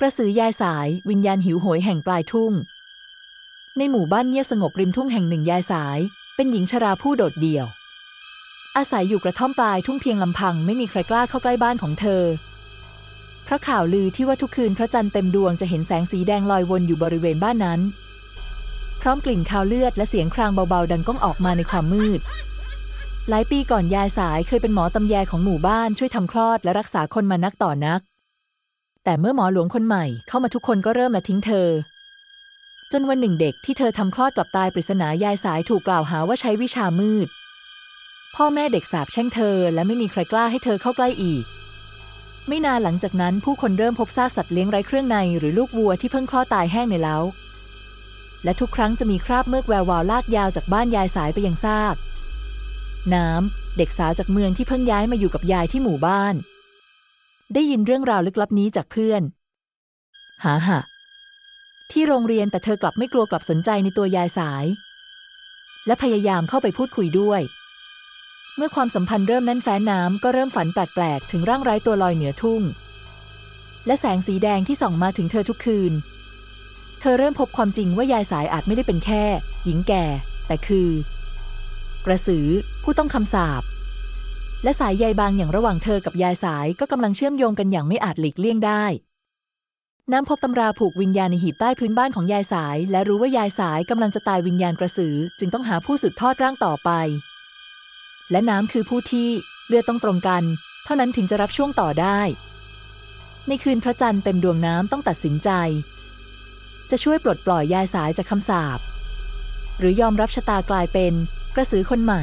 กระสือยายสายวิญญาณหิวโหยแห่งปลายทุ่ง ในหมู่บ้านเงียบสงบริมทุ่งแห่งหนึ่งยายสาย เป็นหญิงชราผู้โดดเดี่ยว อาศัยอยู่กระท่อมปลายทุ่งเพียงลำพังไม่มีใครกล้าเข้าใกล้บ้านของเธอ เพราะข่าวลือที่ว่าทุกคืนพระจันทร์เต็มดวงจะเห็นแสงสีแดงลอยวนอยู่บริเวณบ้านนั้น พร้อมกลิ่นคาวเลือดและเสียงครางเบาๆดังก้องออกมาในความมืดหลายปีก่อนยายสายเคยเป็นหมอตำแยของหมู่บ้านช่วยทำคลอดและรักษาคนมานักต่อนัก แต่เมื่อหมอหลวงคนใหม่เข้ามาทุกคนก็เริ่มละทิ้งเธอ จนวันหนึ่งเด็กที่เธอทำคลอดกลับตายปริศนายายสายถูกกล่าวหาว่าใช้วิชามืด พ่อแม่เด็กสาบแช่งเธอ และไม่มีใครกล้าให้เธอเข้าใกล้อีก ไม่นานหลังจากนั้นผู้คนเริ่มพบซากสัตว์เลี้ยงไร้เครื่องในหรือลูกวัวที่เพิ่งคลอดตายแห้งในเล้าและทุกครั้งจะมีคราบเมือกแวววาวลากยาวจากบ้านยายสายไปยังซาก น้ำเด็กสาวจากเมืองที่เพิ่งย้ายมาอยู่กับยายที่หมู่บ้าน ได้ยินเรื่องราวลึกลับนี้จากเพื่อน หาหะที่โรงเรียนแต่เธอกลับไม่กลัวกลับสนใจในตัวยายสาย และพยายามเข้าไปพูดคุยด้วย เมื่อความสัมพันธ์เริ่มแน่นแฟ้นน้ำก็เริ่มฝันแปลกๆ ถึงร่างไร้ตัวลอยเหนือทุ่ง และแสงสีแดงที่ส่องมาถึงเธอทุกคืน เธอเริ่มพบความจริงว่ายายสายอาจไม่ได้เป็นแค่ หญิงแก่ แต่คือ กระสือผู้ต้องคำสาป และสายใยบางอย่างระหว่างเธอกับยายสายก็กำลังเชื่อมโยงกันอย่างไม่อาจหลีกเลี่ยงได้ น้ำพบตำราผูกวิญญาณในหีบใต้พื้นบ้านของยายสาย และรู้ว่ายายสายกำลังจะตายวิญญาณกระสือ จึงต้องหาผู้สืบทอดร่างต่อไป และน้ำคือผู้ที่เลือดต้องตรงกัน เท่านั้นถึงจะรับช่วงต่อได้ ในคืนพระจันทร์เต็มดวงน้ำต้องตัดสินใจ จะช่วยปลดปล่อยยายสายจากคำสาปหรือยอมรับชะตากลายเป็นกระสือคนใหม่